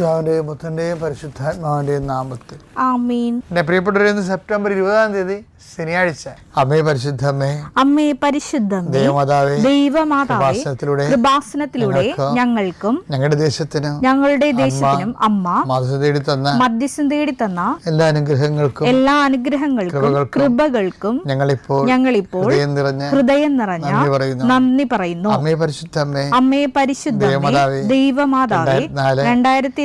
പിതാവിന്റെയും പുത്രന്റെയും പരിശുദ്ധാത്മാവിന്റെയും നാമത്തിൽ. ആമീൻ. എന്റെ പ്രിയപ്പെട്ടവരെ ഇന്ന് സെപ്റ്റംബർ ഇരുപതാം തീയതി ശനിയാഴ്ച. അമ്മേ പരിശുദ്ധമ്മേ അമ്മേ പരിശുദ്ധം ദൈവമാതാവേ ദൈവമാതാവേ കൃപാസനത്തിലൂടെ ഞങ്ങൾക്കും ഞങ്ങളുടെ ദേശത്തിന് ഞങ്ങളുടെ ദേശത്തിനും അമ്മ മാതൃ തേടി തന്ന മധ്യസ്ഥം തേടി തന്ന എല്ലാ അനുഗ്രഹങ്ങൾക്കും എല്ലാ അനുഗ്രഹങ്ങൾക്കും കൃപകൾക്കും ഞങ്ങളിപ്പോൾ ഞങ്ങളിപ്പോൾ ഹൃദയം നിറഞ്ഞ ഹൃദയം നിറഞ്ഞ നന്ദി പറയുന്നു. അമ്മേ പരിശുദ്ധമ്മേ അമ്മേ പരിശുദ്ധ ദേവമാതാവേ, രണ്ടായിരത്തി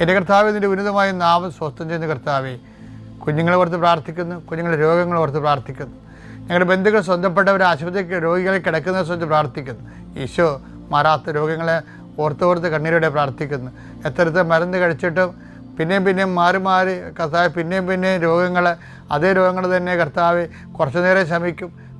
എന്റെ കർത്താവ് ഇതിന്റെ ഉന്നതമായ നാമം സ്വസ്ഥം ചെയ്യുന്ന കർത്താവേ കുഞ്ഞുങ്ങളെ ഓർത്ത് പ്രാർത്ഥിക്കുന്നു കുഞ്ഞുങ്ങളുടെ രോഗങ്ങൾ ഓർത്ത് പ്രാർത്ഥിക്കുന്നു. ഞങ്ങളുടെ ബന്ധുക്കൾ സ്വന്തപ്പെട്ടവർ ആശുപത്രി രോഗികളെ കിടക്കുന്ന സ്വന്തം പ്രാർത്ഥിക്കുന്നു. ഈശോ മാറാത്ത രോഗങ്ങളെ ഓർത്തോർത്ത് കണ്ണീരോടെ പ്രാർത്ഥിക്കുന്നു. എത്രത്തെ മരുന്ന് കഴിച്ചിട്ടും പിന്നെയും പിന്നെയും മാറി മാറി കർത്താവ് പിന്നെയും പിന്നെയും രോഗങ്ങൾ അതേ രോഗങ്ങൾ തന്നെ കർത്താവ് കുറച്ചു നേരം ശമിക്കും.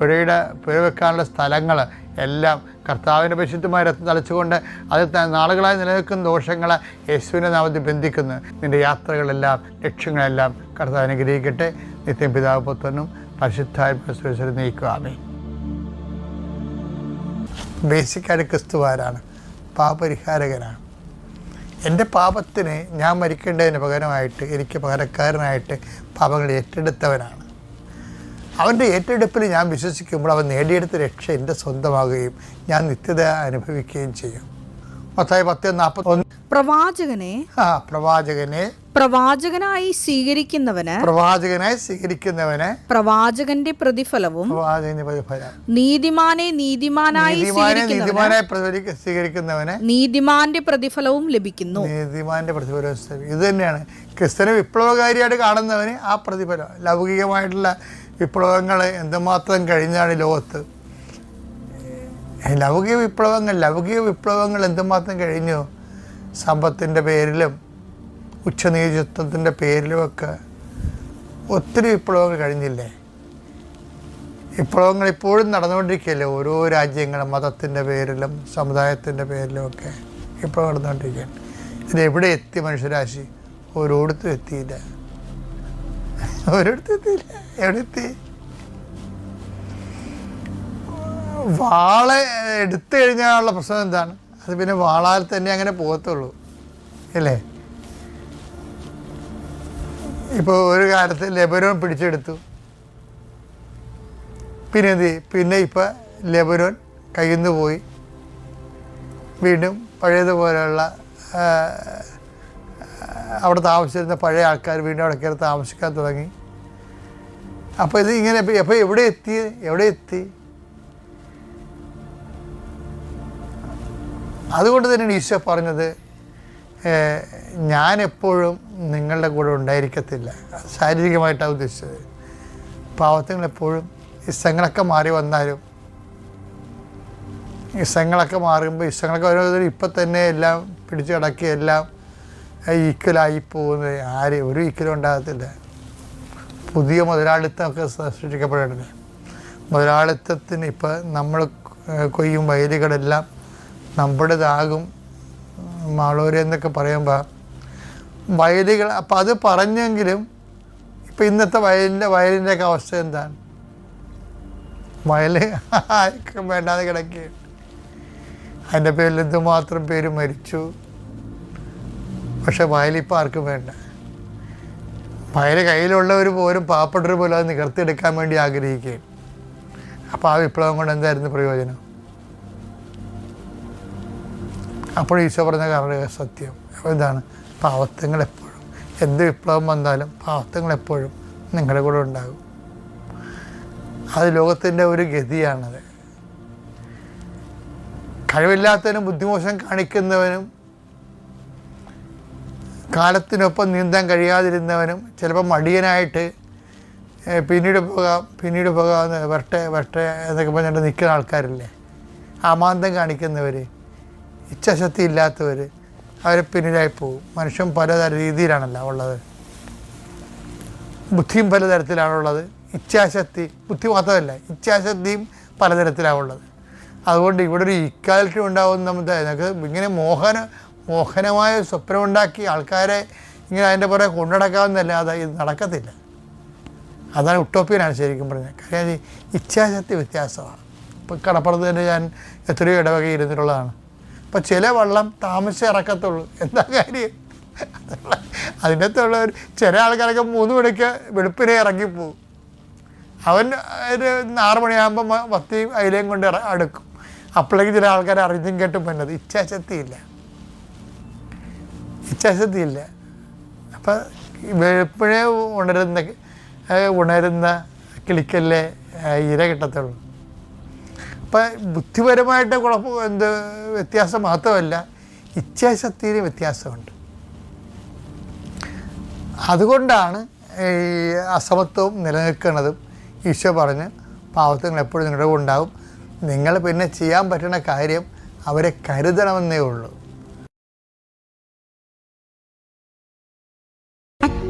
പുഴയുടെ പുഴ വെക്കാനുള്ള സ്ഥലങ്ങൾ എല്ലാം കർത്താവിന്റെ പരിശുദ്ധമായ രക്തം തളിച്ചുകൊണ്ട് അത് നാളുകളായി നിലനിൽക്കുന്ന ദോഷങ്ങളെ യേശുവിനെ നാമത്തിൽ ബന്ധിക്കുന്നു. നിന്റെ യാത്രകളെല്ലാം ലക്ഷ്യങ്ങളെല്ലാം കർത്താവ് അനുഗ്രഹിക്കട്ടെ. നിത്യം പിതാവ് പുത്രനും പരിശുദ്ധായ പരിശുദ്ധ നീക്കുവാമേ ബേസിക്കായിട്ട് ക്രിസ്തുവാരാണ് പാപരിഹാരകനാണ് എന്റെ പാപത്തിന് ഞാൻ മരിക്കേണ്ടതിന് പകരമായിട്ട് എനിക്ക് പകരക്കാരനായിട്ട് പാപങ്ങൾ ഏറ്റെടുത്തവനാണ്. അവന്റെ ഏറ്റെടുപ്പിൽ ഞാൻ വിശ്വസിക്കുമ്പോൾ അവൻ നേടിയെടുത്ത രക്ഷ എന്റെ സ്വന്തമാകുകയും ഞാൻ നിത്യത അനുഭവിക്കുകയും ചെയ്യും. മൊത്തമായി പത്ത് നാൽപ്പത്തൊന്ന്. പ്രവാചകനെ ആ പ്രവാചകനെ. പ്രവാചകനായി സ്വീകരിക്കുന്നവന് പ്രവാചകനായി സ്വീകരിക്കുന്നവന് പ്രവാചകന്റെ പ്രതിഫലവും പ്രവാചകന്റെ പ്രതിഫലം. നീതിമാനെ നീതിമാനായി നീതിമാനായി സ്വീകരിക്കുന്നവനെ നീതിമാന്റെ പ്രതിഫലവും ലഭിക്കുന്നു. നീതിമാന്റെ പ്രതിഫലവും. ഇത് തന്നെയാണ്. ക്രിസ്ത്യനെ വിപ്ലവകാരിയായിട്ട് കാണുന്നവന് ആ പ്രതിഫലം. ലൗകികമായിട്ടുള്ള വിപ്ലവങ്ങൾ എന്തുമാത്രം കഴിഞ്ഞാണ് ലോകത്ത്? ലൗകിക വിപ്ലവങ്ങൾ ലൗകിക വിപ്ലവങ്ങൾ എന്തുമാത്രം കഴിഞ്ഞു? സമ്പത്തിന്റെ പേരിലും ഉച്ചനീചത്വത്തിന്റെ പേരിലുമൊക്കെ ഒത്തിരി വിപ്ലവങ്ങൾ കഴിഞ്ഞില്ലേ? വിപ്ലവങ്ങൾ ഇപ്പോഴും നടന്നുകൊണ്ടിരിക്കുകയല്ലേ? ഓരോ രാജ്യങ്ങളും മതത്തിന്റെ പേരിലും സമുദായത്തിന്റെ പേരിലും ഒക്കെ വിപ്ലവം നടന്നുകൊണ്ടിരിക്കുകയാണ്. ഇതിലെവിടെ എത്തി മനുഷ്യരാശി? ഓരോടത്തും എത്തിയില്ല. ഒരിടത്തും എത്തിയില്ല വാൾ എടുത്തു കഴിഞ്ഞാലുള്ള പ്രശ്നം എന്താണ്? അത് പിന്നെ വാളാൽ തന്നെ അങ്ങനെ പോകത്തുള്ളൂ. അല്ലേ? ഇപ്പോൾ ഒരു കാലത്ത് ലെബനോൻ പിടിച്ചെടുത്തു. പിന്നെ എന്ത് പിന്നെ ഇപ്പം ലെബനോൻ കയ്യിൽ നിന്ന് പോയി. വീണ്ടും പഴയതുപോലെയുള്ള അവിടെ താമസിച്ചിരുന്ന പഴയ ആൾക്കാർ വീണ്ടും അവിടെ കയറി താമസിക്കാൻ തുടങ്ങി. അപ്പോൾ ഇത് ഇങ്ങനെ അപ്പോൾ എവിടെ എത്തി? എവിടെ എത്തി? അതുകൊണ്ട് തന്നെയാണ് ഈശോ പറഞ്ഞത് ഞാൻ എപ്പോഴും നിങ്ങളുടെ കൂടെ ഉണ്ടായിരിക്കത്തില്ല. ശാരീരികമായിട്ടാണ് ഉദ്ദേശിച്ചത്. പാവത്തങ്ങൾ എപ്പോഴും ഇഷ്ടങ്ങളൊക്കെ മാറി വന്നാലും ഇഷ്ടങ്ങളൊക്കെ മാറുമ്പോൾ ഇഷ്ടങ്ങളൊക്കെ ഓരോരുത്തരും ഇപ്പം തന്നെ എല്ലാം പിടിച്ചു കിടക്കി എല്ലാം ഈക്വലായി പോകുന്നത് ആര് ഒരു ഈക്വലും ഉണ്ടാകത്തില്ല. പുതിയ മുതലാളിത്തമൊക്കെ സൃഷ്ടിക്കപ്പെടേണ്ടത്. മുതലാളിത്തത്തിന് ഇപ്പം നമ്മൾ കൊയ്യും വയലുകളെല്ലാം നമ്മുടേതാകും. മാളൂര് എന്നൊക്കെ പറയുമ്പോൾ വയലുകൾ അപ്പം അത് പറഞ്ഞെങ്കിലും ഇപ്പം ഇന്നത്തെ വയലിന്റെ വയലിന്റെയൊക്കെ അവസ്ഥ എന്താണ്? വയൽ ആർക്കും വേണ്ടാതെ കിടക്കുകയാണ്. അതിന്റെ പേരിൽ എന്തുമാത്രം പേര് മരിച്ചു? പക്ഷെ വയലിപ്പോൾ ആർക്കും വേണ്ട. വയൽ കയ്യിലുള്ളവർ പോലും പാവപ്പെട്ടവർ പോലും അത് നികർത്തിയെടുക്കാൻ വേണ്ടി ആഗ്രഹിക്കുകയും അപ്പോൾ ആ വിപ്ലവം കൊണ്ട് എന്തായിരുന്നു പ്രയോജനം? അപ്പോൾ ഈശോ പറഞ്ഞ കാരണം സത്യം. അപ്പോൾ ഇതാണ് എപ്പോഴും. എന്ത് വിപ്ലവം വന്നാലും പാവത്തങ്ങൾ എപ്പോഴും നിങ്ങളുടെ കൂടെ ഉണ്ടാകും. അത് ലോകത്തിന്റെ ഒരു ഗതിയാണത്. കഴിവില്ലാത്തവനും ബുദ്ധിമോശം കാണിക്കുന്നവനും കാലത്തിനൊപ്പം നീന്താൻ കഴിയാതിരുന്നവനും ചിലപ്പോൾ മടിയനായിട്ട് പിന്നീട് പോകാം പിന്നീട് പോകാമെന്ന് വരട്ടെ വരട്ടെ എന്നൊക്കെ പറഞ്ഞിട്ട് നിൽക്കുന്ന ആൾക്കാരില്ലേ? അമാന്തം കാണിക്കുന്നവർ ഇച്ഛാശക്തി ഇല്ലാത്തവർ അവർ പിന്നിലായി പോകും. മനുഷ്യൻ പലതര രീതിയിലാണല്ലോ ഉള്ളത്. ബുദ്ധിയും പലതരത്തിലാണുള്ളത്. ഇച്ഛാശക്തി ബുദ്ധി മാത്രമല്ല ഇച്ഛാശക്തിയും പലതരത്തിലാണുള്ളത്. അതുകൊണ്ട് ഇവിടെ ഒരു ഉണ്ടാകുന്ന നമുക്ക് നമുക്ക് ഇങ്ങനെ മോഹന മോഹനമായ സ്വപ്നമുണ്ടാക്കി ആൾക്കാരെ ഇങ്ങനെ അതിന്റെ പുറകെ കൊണ്ടുനടക്കാവുന്നതല്ലാതെ ഇത് നടക്കത്തില്ല. അതാണ് ഉട്ടോപ്പിയനാണ് ശരിക്കും പറഞ്ഞത്. കാര്യം ഇച്ഛാശക്തി വ്യത്യാസമാണ്. ഇപ്പം കടപ്പുറത്ത് തന്നെ ഞാൻ എത്രയോ ഇടവക ഇരുന്നിട്ടുള്ളതാണ്. അപ്പം ചില വള്ളം താമസിച്ച് ഇറക്കത്തുള്ളൂ. എന്താ കാര്യം? അതിന്റെ അകത്തുള്ളവർ ചില ആൾക്കാരൊക്കെ മൂന്ന് മണിക്ക് വെളുപ്പിനെ ഇറങ്ങിപ്പോവും. അവൻ ഒരു ആറ് മണിയാകുമ്പോൾ വത്തിയും അയിലയും കൊണ്ട് അടുക്കും. അപ്പോഴേക്ക് ചില ആൾക്കാരെ അറിഞ്ഞും കേട്ടും പറ്റുന്നത് ഇച്ഛാശക്തി ഇല്ല ഇച്ഛാശക്തി ഇല്ല അപ്പം വെളുപ്പിഴേ ഉണരുന്ന ഉണരുന്ന കിളിക്കല്ലേ ഇര കിട്ടത്തുള്ളൂ. അപ്പം ബുദ്ധിപരമായിട്ട് കുഴപ്പം എന്ത് വ്യത്യാസം മാത്രമല്ല ഇച്ഛാശക്തിയിൽ വ്യത്യാസമുണ്ട്. അതുകൊണ്ടാണ് ഈ അസമത്വവും നിലനിൽക്കുന്നതും ഈശോ പറഞ്ഞ് പാവത്തങ്ങൾ എപ്പോഴും നിങ്ങളുടെ കൂടെ ഉണ്ടാവും. നിങ്ങൾ പിന്നെ ചെയ്യാൻ പറ്റുന്ന കാര്യം അവരെ കരുതണമെന്നേ ഉള്ളൂ.